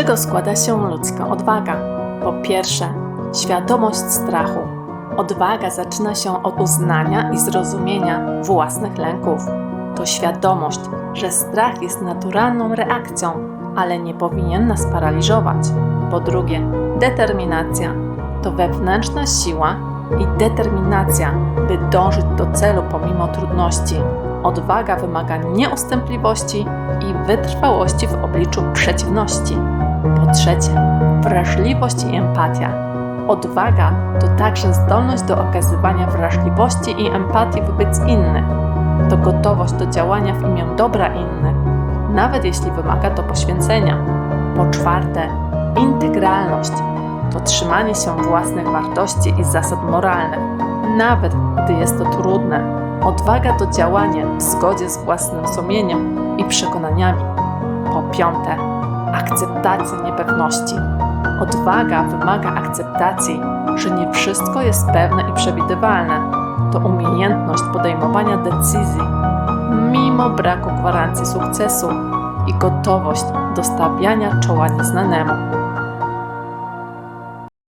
czego składa się ludzka odwaga? Po pierwsze, świadomość strachu. Odwaga zaczyna się od uznania i zrozumienia własnych lęków. To świadomość, że strach jest naturalną reakcją, ale nie powinien nas paraliżować. Po drugie, determinacja. To wewnętrzna siła i determinacja, by dążyć do celu pomimo trudności. Odwaga wymaga nieustępliwości i wytrwałości w obliczu przeciwności. Po trzecie, wrażliwość i empatia. Odwaga to także zdolność do okazywania wrażliwości i empatii wobec innych. To gotowość do działania w imię dobra innych, nawet jeśli wymaga to poświęcenia. Po czwarte, integralność to trzymanie się własnych wartości i zasad moralnych, nawet gdy jest to trudne. Odwaga to działanie w zgodzie z własnym sumieniem i przekonaniami. Po piąte, akceptacja niepewności. Odwaga wymaga akceptacji, że nie wszystko jest pewne i przewidywalne. To umiejętność podejmowania decyzji mimo braku gwarancji sukcesu i gotowość do stawiania czoła nieznanemu.